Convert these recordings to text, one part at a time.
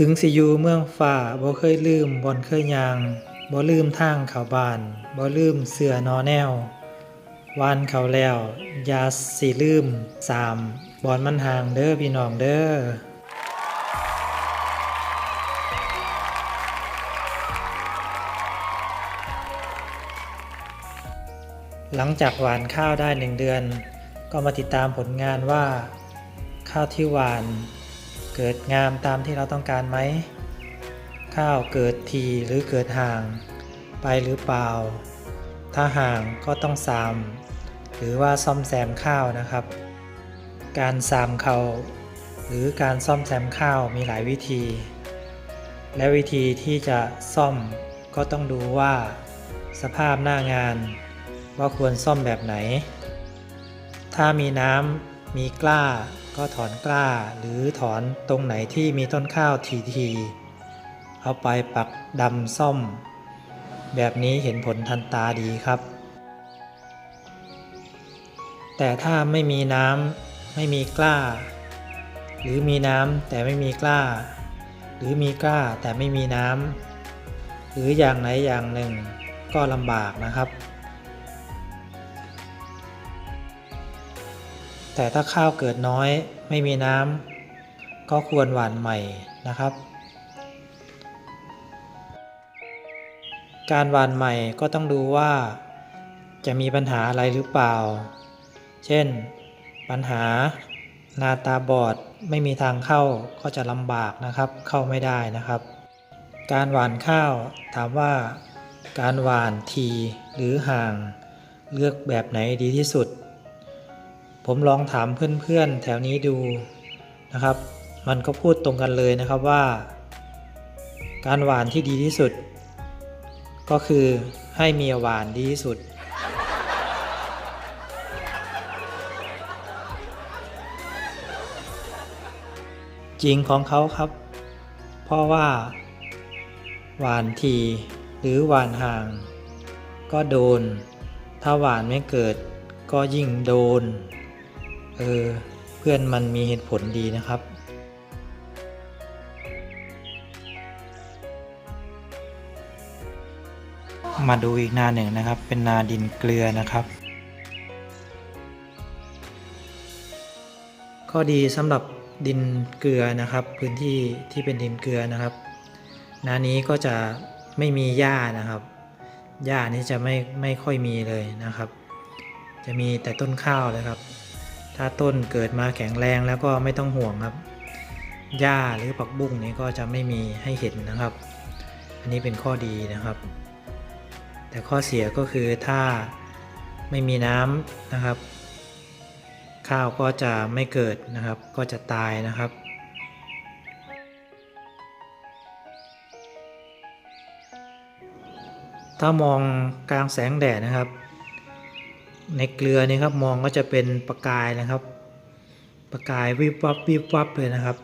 ถึงสิอยู่เมืองฟ้าบ่เคยลืมบ่อนเคยยางบ่ลืมทางเขาบานบ่ลืมเสือนอแนว วานเขาแล้วยาสิลืมสามบ่อนมันห่างเด้อพี่น้องเด้อหลังจากหวานข้าวได้หนึ่งเดือน ก็มาติดตามผลงานว่า ข้าวที่หวาน เกิดงามตามที่เราต้องการไหม ข้าวเกิดทีหรือเกิดห่าง ไปหรือเปล่า ถ้าห่างก็ต้องสามหรือว่าซ่อมแซมข้าวนะครับ การสามเขาหรือการซ่อมแซมข้าวมีหลายวิธี และวิธีที่จะซ่อมก็ต้องดูว่า สภาพหน้างานว่าควรซ่อมแบบไหน ถ้ามีน้ำ มีกล้าก็ถอนกล้า หรือถอนตรงไหนที่มีต้นข้าวทีๆเอาไปปักดำซ่อม แบบนี้เห็นผลทันตาดีครับ แต่ถ้าไม่มีน้ำไม่มีกล้า หรือมีน้ำแต่ไม่มีกล้า หรือมีกล้าแต่ไม่มีน้ำหรืออย่างไหนอย่างหนึ่งก็ลำบากนะครับ แต่ถ้าข้าวเกิดน้อยไม่มีน้ำก็ควรหว่านใหม่นะครับ การหว่านใหม่ก็ต้องดูว่า จะมีปัญหาอะไรหรือเปล่า เช่น ปัญหานาตาบอดไม่มีทางเข้าก็จะลำบากนะครับ เข้าไม่ได้นะครับ การหว่านข้าวถามว่า การหว่านทีหรือห่าง เลือกแบบไหนดีที่สุด ผมลองถามเพื่อนๆแถวนี้ดูนะครับ มันก็พูดตรงกันเลยนะครับว่า การหวานที่ดีที่สุด ก็คือให้เมียหวานดีที่สุด จริงของเขาครับ เพราะว่า หวานทีหรือหวานห่าง ก็โดน ถ้าหวานไม่เกิดก็ยิ่งโดน เออ เพื่อนมันมีเหตุผลดีนะครับ มาดูอีกนาหนึ่งนะครับ เป็นนาดินเกลือนะครับ ข้อดีสำหรับดินเกลือนะครับ พื้นที่ที่เป็นดินเกลือนะครับ นานี้ก็จะไม่มีหญ้านะครับหญ้านี้จะไม่ไม่ค่อยมีเลยนะครับ จะมีแต่ต้นข้าวเลยครับ ถ้าต้นเกิดมาแข็งแรงแล้วก็ไม่ต้องห่วงครับ หญ้าหรือผักบุ้งนี้ก็จะไม่มีให้เห็นนะครับ อันนี้เป็นข้อดีนะครับ แต่ข้อเสียก็คือถ้าไม่มีน้ำนะครับ ข้าวก็จะไม่เกิดนะครับ ก็จะตายนะครับถ้ามองกลางแสงแดดนะครับ ในเกลือนี่ครับมองก็จะเป็นประกายนะครับ ประกายวิบวับวิบวับเลยนะครับ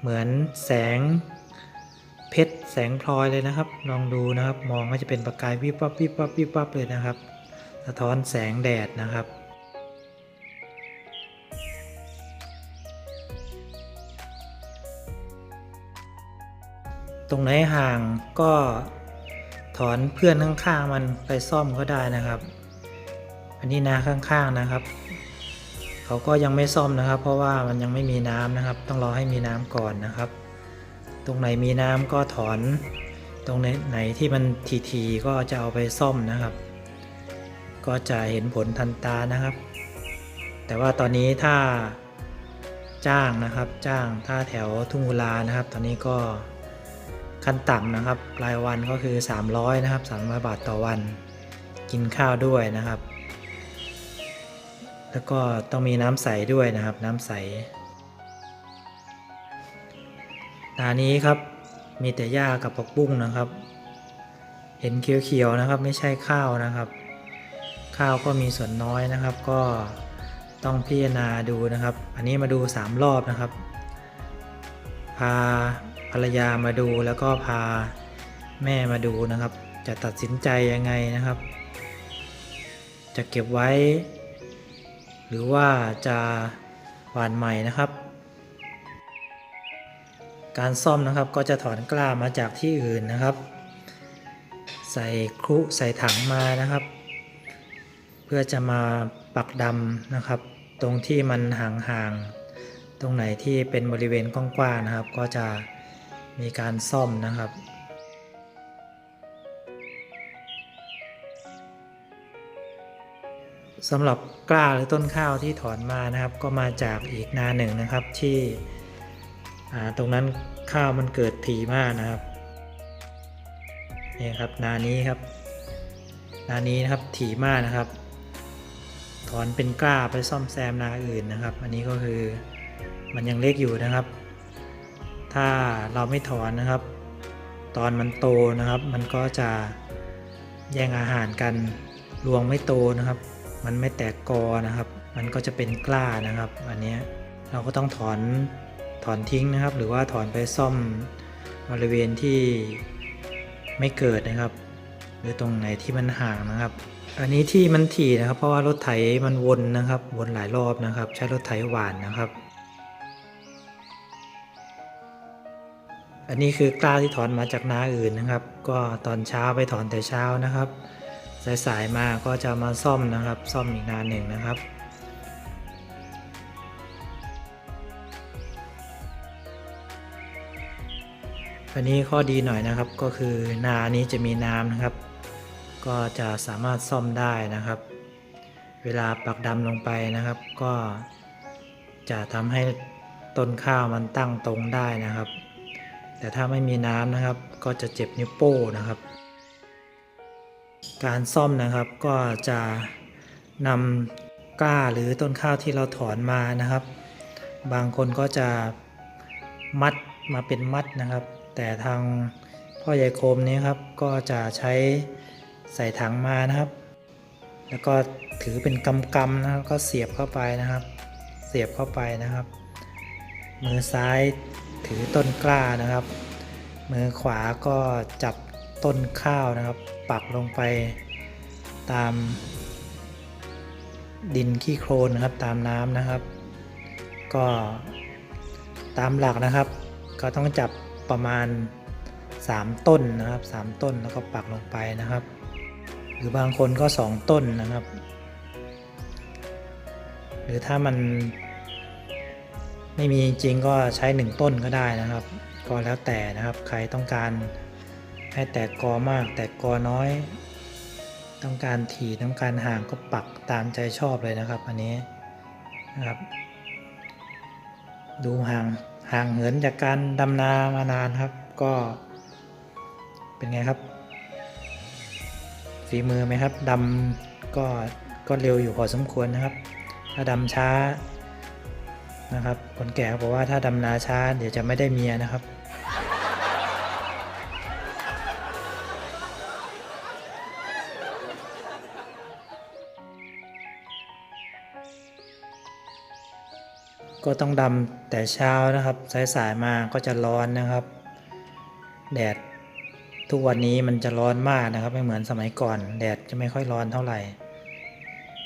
เหมือนแสงเพชรแสงพลอยเลยนะครับ ลองดูนะครับมองก็จะเป็นประกายวิบวับวิบวับวิบวับเลยนะครับ สะท้อนแสงแดดนะครับตรงไหนห่างก็ถอนเพื่อนข้างๆมันไปซ่อมก็ได้นะครับ อันนี้นาข้างๆนะครับ เขาก็ยังไม่ซ่อมนะครับ เพราะว่ามันยังไม่มีน้ำนะครับ ต้องรอให้มีน้ำก่อนนะครับ ตรงไหนมีน้ำก็ถอน ตรงไหนไหนที่มันทีๆก็จะเอาไปซ่อมนะครับ ก็จะเห็นผลทันตานะครับ แต่ว่าตอนนี้ถ้าจ้างนะครับ จ้างถ้าแถวทุ่งกุลานะครับ ตอนนี้ก็ขั้นต่ำนะครับ รายวันก็คือ 300 นะครับ 300 บาทต่อวัน กินข้าวด้วยนะครับ แล้วก็ต้องมีน้ำใสด้วยนะครับ น้ำใสตานี้ครับมีแต่หญ้ากับผักบุ้งนะครับ เห็นเขียวๆนะครับ ไม่ใช่ข้าวนะครับ ข้าวก็มีส่วนน้อยนะครับ ก็ต้องพิจารณาดูนะครับ อันนี้มาดู 3 รอบนะครับ พาภรรยามาดูแล้วก็พาแม่มาดูนะครับ จะตัดสินใจยังไงนะครับ จะเก็บไว้ หรือว่าจะหวานใหม่นะครับ การซ่อมนะครับก็จะถอนกล้ามาจากที่อื่นนะครับ ใส่ครุใส่ถังมานะครับ เพื่อจะมาปักดำนะครับ ตรงที่มันห่างๆตรงไหนที่เป็นบริเวณกว้างๆนะครับ ก็จะมีการซ่อมนะครับ สำหรับกล้าหรือต้นข้าวที่ถอนมานะครับ ก็มาจากอีกนาหนึ่งนะครับที่ตรงนั้นข้าวมันเกิดถี่มากนะครับนี่ครับนานี้ครับ นานี้นะครับถี่มากนะครับ ถอนเป็นกล้าไปซ่อมแซมนาอื่นนะครับ อันนี้ก็คือมันยังเล็กอยู่นะครับ ถ้าเราไม่ถอนนะครับ ตอนมันโตนะครับ มันก็จะแย่งอาหารกันรวงไม่โตนะครับ มันไม่แตกกอนะครับ มันก็จะเป็นกล้านะครับ อันนี้เราก็ต้องถอนถอนทิ้งนะครับ หรือว่าถอนไปซ่อมบริเวณที่ไม่เกิดนะครับ หรือตรงไหนที่มันห่างนะครับ อันนี้ที่มันถี่นะครับ เพราะว่ารถไถมันวนนะครับ วนหลายรอบนะครับ ใช้รถไถหวานนะครับ อันนี้คือกล้าที่ถอนมาจากนาอื่นนะครับ ก็ตอนเช้าไปถอนแต่เช้านะครับ สายๆมาก็จะมาซ่อมนะครับ ซ่อมอีกนานหนึ่งนะครับอันนี้ข้อดีหน่อยนะครับก็คือนานี้จะมีน้ำนะครับ ก็จะสามารถซ่อมได้นะครับ เวลาปักดำลงไปนะครับ ก็จะทำให้ต้นข้าวมันตั้งตรงได้นะครับ แต่ถ้าไม่มีน้ำนะครับ ก็จะเจ็บนิ้วโป้นะครับ การซ่อมนะครับก็จะนำกล้าหรือต้นข้าวที่เราถอนมานะครับ บางคนก็จะมัดมาเป็นมัดนะครับ แต่ทางพ่อใหญ่โคมนี้ครับก็จะใช้ใส่ถังมานะครับ แล้วก็ถือเป็นกำกำนะครับก็เสียบเข้าไปนะครับ เสียบเข้าไปนะครับ มือซ้ายถือต้นกล้านะครับ มือขวาก็จับ ต้นข้าวนะครับ ปักลงไปตาม ดินขี้โคลนนะครับตามน้ำนะครับ ก็ตามหลักนะครับ ก็ต้องจับประมาณ 3 ต้นนะครับ 3 ต้นแล้วก็ปักลงไปนะครับ หรือบางคนก็ 2 ต้นนะครับ หรือถ้ามันไม่มีจริงก็ใช้ 1 ต้นก็ได้นะครับ ก็แล้วแต่นะครับใครต้องการ ให้แตกกอมากแตกกอน้อย ต้องการถี่ต้องการห่างก็ปักตามใจชอบเลยนะครับ อันนี้นะครับ ดูห่างห่างเหินจากการดำนามานานครับ ก็เป็นไงครับฝีมือไหมครับดำก็ก็เร็วอยู่พอสมควรนะครับ ถ้าดำช้านะครับ คนแก่บอกว่าถ้าดำนาช้าเดี๋ยวจะไม่ได้เมียนะครับ ก็ต้องดำแต่เช้านะครับ สายๆมาก็จะร้อนนะครับ แดดทุกวันนี้มันจะร้อนมากนะครับ ไม่เหมือนสมัยก่อน แดดจะไม่ค่อยร้อนเท่าไหร่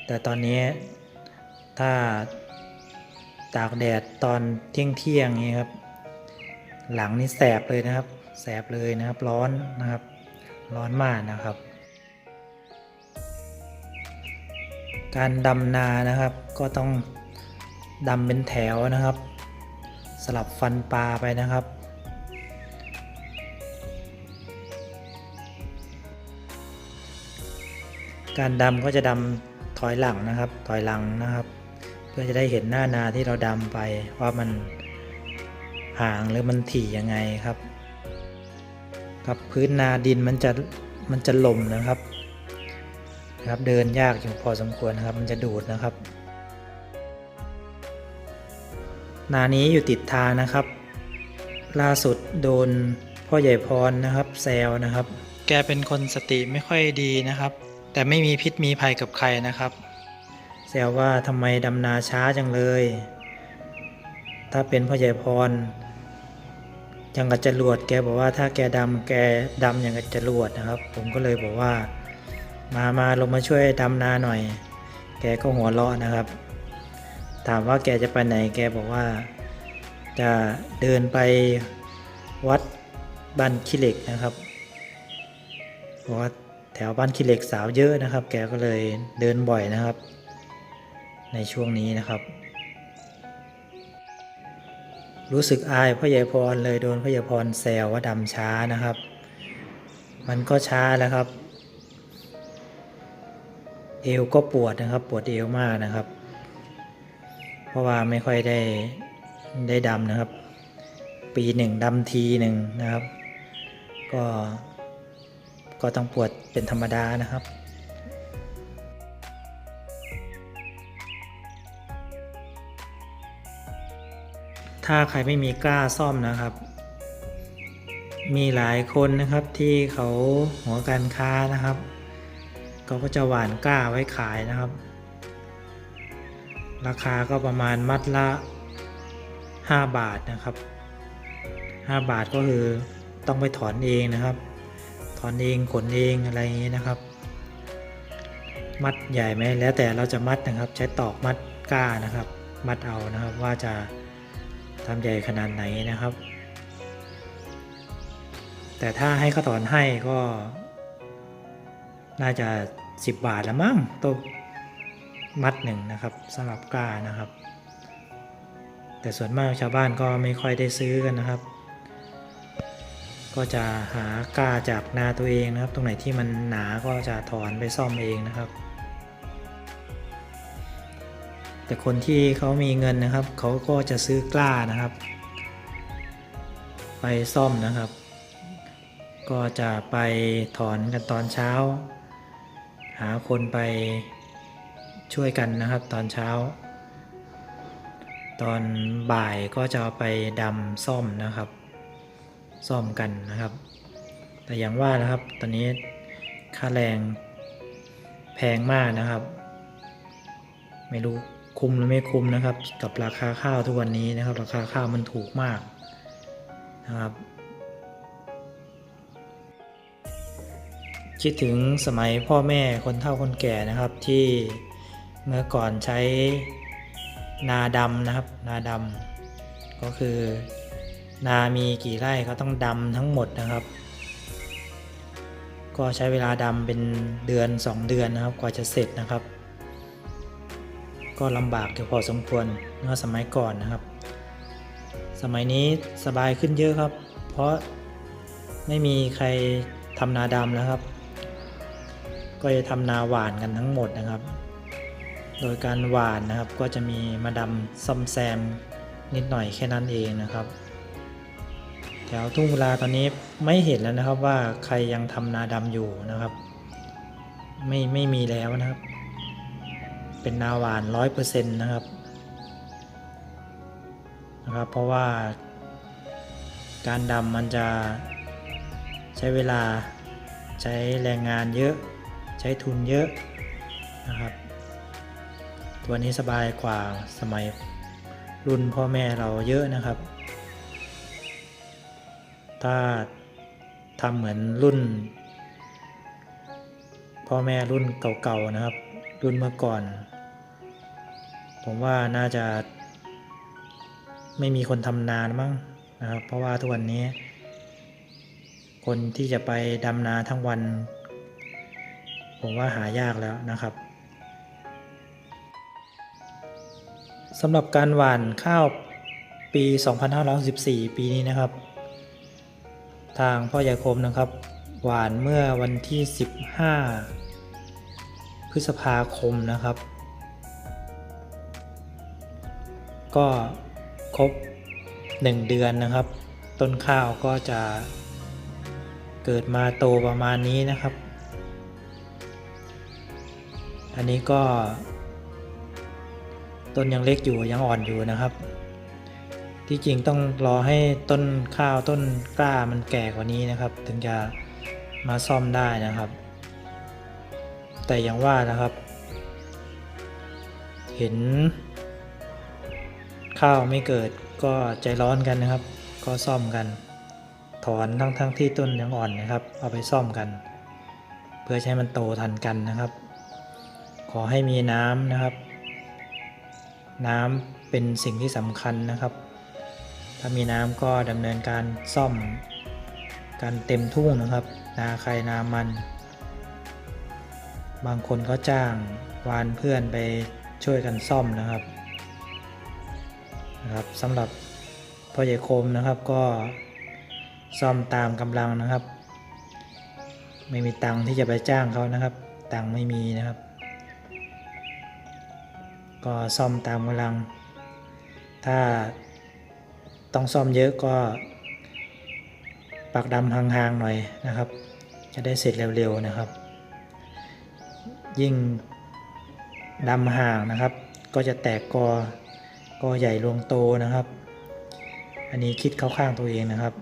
แต่ตอนนี้ถ้าตากแดดตอนเที่ยงเที่ยงนี้ครับ หลังนี่แสบเลยนะครับ แสบเลยนะครับ ร้อนนะครับ ร้อนมากนะครับ การดำนานะครับก็ต้อง ดำเป็นแถวนะครับ สลับฟันปลาไปนะครับ การดำก็จะดำถอยหลังนะครับ ถอยหลังนะครับ เพื่อจะได้เห็นหน้านาที่เราดำไปว่ามันห่างหรือมันถี่ยังไงครับครับพื้นนาดินมันจะมันจะหล่มนะครับนะครับ เดินยากอยู่พอสมควรนะครับ มันจะดูดนะครับ นานี้อยู่ติดทางนะครับ ล่าสุดโดนพ่อใหญ่พรนะครับแซวนะครับ แกเป็นคนสติไม่ค่อยดีนะครับ แต่ไม่มีพิษมีภัยกับใครนะครับ แซวว่าทำไมดำนาช้าจังเลย ถ้าเป็นพ่อใหญ่พรยังกับจรวดแกบอกว่าถ้าแกดำแกดำอย่างกับจรวดนะครับ ผมก็เลยบอกว่า มามาลงมาช่วยดำนาหน่อย แกก็หัวเราะนะครับ ถามว่าแกจะไปไหนแกบอกว่า จะเดินไปวัดบ้านขี้เหล็กนะครับเพราะว่าแถวบ้านขี้เหล็กสาวเยอะนะครับ แกก็เลยเดินบ่อยนะครับ ในช่วงนี้นะครับ รู้สึกอายพ่อใหญ่พรเลยโดนพ่อใหญ่พรแซวว่าดำช้านะครับ มันก็ช้าแล้วครับ เอวก็ปวดนะครับ ปวดเอวมากนะครับ เพราะว่าไม่ค่อยได้ได้ดำนะครับ ปีหนึ่งดำทีหนึ่งนะครับ ก็ก็ต้องปวดเป็นธรรมดานะครับถ้าใครไม่มีกล้าซ่อมนะครับ มีหลายคนนะครับที่เขาหัวการค้านะครับ เขาก็จะหว่านกล้าไว้ขายนะครับ ราคาก็ประมาณมัดละ 5 บาทนะครับ 5 บาทก็คือต้องไปถอนเองนะครับ ถอนเองขนเองอะไรอย่างนี้นะครับ มัดใหญ่ไหมแล้วแต่เราจะมัดนะครับ ใช้ตอกมัดก้านะครับ มัดเอานะครับว่าจะทำใหญ่ขนาดไหนนะครับ แต่ถ้าให้เขาถอนให้ก็ น่าจะ 10 บาทละมั้งตัว มัดหนึ่งนะครับสำหรับกล้านะครับ แต่ส่วนมากชาวบ้านก็ไม่ค่อยได้ซื้อกันนะครับ ก็จะหากล้าจากนาตัวเองนะครับ ตรงไหนที่มันหนาก็จะถอนไปซ่อมเองนะครับ แต่คนที่เขามีเงินนะครับ เขาก็จะซื้อกล้านะครับ ไปซ่อมนะครับ ก็จะไปถอนกันตอนเช้า หาคนไป ช่วยกันนะครับ ตอนเช้า ตอนบ่ายก็จะไปดำซ่อมนะครับ ซ่อมกันนะครับ แต่อย่างว่านะครับตอนนี้ค่าแรงแพงมากนะครับ ไม่รู้คุ้มหรือไม่คุ้มนะครับ กับราคาข้าวทุกวันนี้นะครับ ราคาข้าวมันถูกมากนะครับ คิดถึงสมัยพ่อแม่คนเฒ่าคนแก่นะครับที่ เมื่อก่อนใช้นาดำนะครับ นาดำก็คือ นามีกี่ไร่ก็ต้องดำทั้งหมดนะครับ ก็ใช้เวลาดำเป็นเดือน 2 เดือนนะครับ กว่าจะเสร็จนะครับ ก็ลำบากอยู่พอสมควรเมื่อสมัยก่อนนะครับ สมัยนี้สบายขึ้นเยอะครับ เพราะไม่มีใครทำนาดำแล้วครับ ก็จะทำนาหวานกันทั้งหมดนะครับ โดยการหวานนะครับก็จะมีมาดำซ่อมแซมนิดหน่อยแค่นั้นเองนะครับแถวทุ่งเวลาตอนนี้ไม่เห็นแล้วนะครับว่าใครยังทำนาดำอยู่นะครับ ไม่ไม่มีแล้วนะครับ เป็นนาหวานร้อยเปอร์เซ็นต์นะครับนะครับ เพราะว่าการดำมันจะใช้เวลาใช้แรงงานเยอะ ใช้ทุนเยอะนะครับ ตัวนี้สบายกว่าสมัยรุ่นพ่อแม่เราเยอะนะครับ ถ้าทำเหมือนรุ่น พ่อแม่รุ่นเก่าๆนะครับ รุ่นเมื่อก่อน ผมว่าน่าจะ ไม่มีคนทำนานมั้งนะครับ เพราะว่าทุกวันนี้ คนที่จะไปดำนาทั้งวัน ผมว่าหายากแล้วนะครับ สำหรับการหว่านข้าวปี 2564 ปีนี้นะครับ ทางพ่อใหญ่คมนะครับ หวานเมื่อวันที่ 15 พฤษภาคมนะครับ ก็ครบ 1 เดือนนะครับ ต้นข้าวก็จะเกิดมาโตประมาณนี้นะครับ อันนี้ก็ ต้นยังเล็กอยู่ยังอ่อนอยู่นะครับ ที่จริงต้องรอให้ต้นข้าวต้นกล้ามันแก่กว่านี้นะครับ ถึงจะมาซ่อมได้นะครับ แต่อย่างว่านะครับ เห็น ข้าวไม่เกิดก็ใจร้อนกันนะครับ ก็ซ่อมกัน ถอนทั้งทั้งที่ต้นยังอ่อนนะครับ เอาไปซ่อมกัน เพื่อใช้มันโตทันกันนะครับ ขอให้มีน้ำนะครับ น้ำเป็นสิ่งที่สำคัญนะครับ ถ้ามีน้ำก็ดำเนินการซ่อมกันเต็มทุ่งนะครับ นาใครนามัน บางคนก็จ้างวานเพื่อนไปช่วยกันซ่อมนะครับนะครับสำหรับพ่อใหญ่คมนะครับก็ซ่อมตามกำลังนะครับ ไม่มีตังค์ที่จะไปจ้างเขานะครับ ตังค์ไม่มีนะครับ ก็ซ่อมตามกำลัง ถ้าต้องซ่อมเยอะก็ปักดำห่างๆหน่อยนะครับ จะได้เสร็จเร็วๆนะครับ ยิ่งดำห่างนะครับ ก็จะแตกกอกอใหญ่รวงโตนะครับ อันนี้คิดเข้าข้างตัวเองนะครับ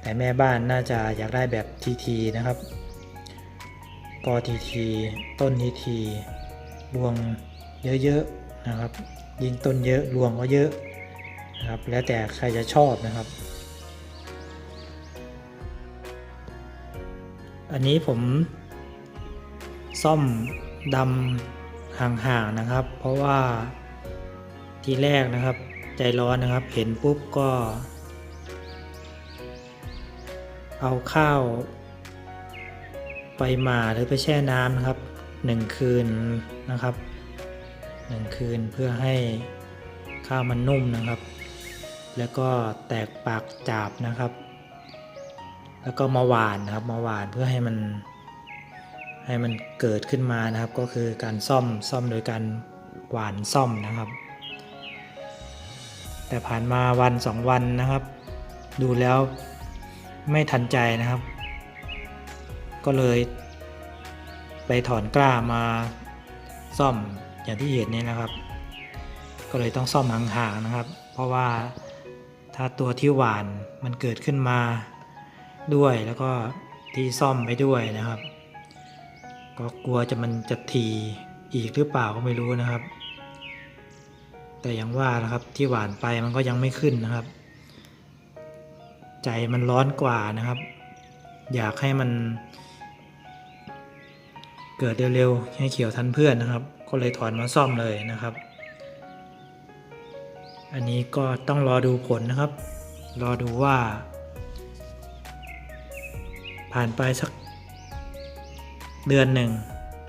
แต่แม่บ้านน่าจะอยากได้แบบทีทีนะครับกอทีทีต้นทีทีรวง เยอะๆนะครับ ยิ่งต้นเยอะรวงก็เยอะนะครับ แล้วแต่ใครจะชอบนะครับ อันนี้ผมซ่อมดำห่างๆนะครับ เพราะว่าทีแรกนะครับ ใจร้อนนะครับ เห็นปุ๊บก็ เอาข้าว ไปหมาหรือไปแช่น้ำนะครับหนึ่งคืนนะครับ หนึ่งคืนเพื่อให้ข้าวมันนุ่มนะครับ แล้วก็แตกปากจาบนะครับ แล้วก็มาหวานนะครับมาหวานเพื่อให้มัน ให้มันเกิดขึ้นมานะครับ ก็คือการซ่อมซ่อมโดยการหวานซ่อมนะครับ แต่ผ่านมาวันสองวันนะครับ ดูแล้วไม่ทันใจนะครับ ก็เลยไปถอนกล้ามาซ่อม อย่างที่เห็นนี่นะครับ ก็เลยต้องซ่อมห่างๆนะครับ เพราะว่าถ้าตัวที่หวานมันเกิดขึ้นมาด้วยแล้วก็ที่ซ่อมไปด้วยนะครับ ก็กลัวจะมันจะทีอีกหรือเปล่าก็ไม่รู้นะครับ แต่อย่างว่านะครับที่หวานไปมันก็ยังไม่ขึ้นนะครับ ใจมันร้อนกว่านะครับ อยากให้มันเกิดเร็วๆให้เขียวทันเพื่อนนะครับ ก็เลยถอนมาซ่อมเลยนะครับ อันนี้ก็ต้องรอดูผลนะครับ รอดูว่า ผ่านไปสักเดือนหนึ่ง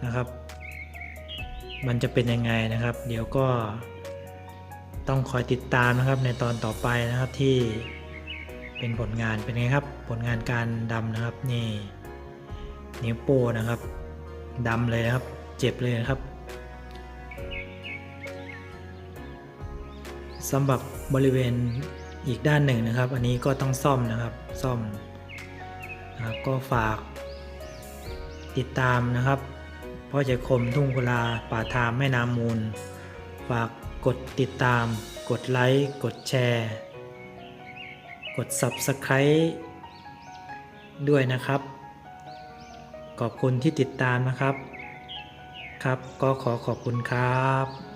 นะครับ มันจะเป็นยังไงนะครับ เดี๋ยวก็ต้องคอยติดตามนะครับในตอนต่อไปนะครับที่เป็นผลงานเป็นไงครับ ผลงานการดำนะครับนี่นิ้วโป้นะครับดำเลยนะครับ เจ็บเลยนะครับ สำหรับบริเวณอีกด้านหนึ่งนะครับ อันนี้ก็ต้องซ่อมนะครับซ่อมนะครับก็ฝากติดตามนะครับพ่อใจคมทุ่งกุลาป่าทามแม่น้ำมูล ฝากกดติดตาม กดไลค์กดแชร์ กด Subscribe ด้วยนะครับ ขอบคุณที่ติดตามนะครับ ครับก็ขอขอบคุณครับ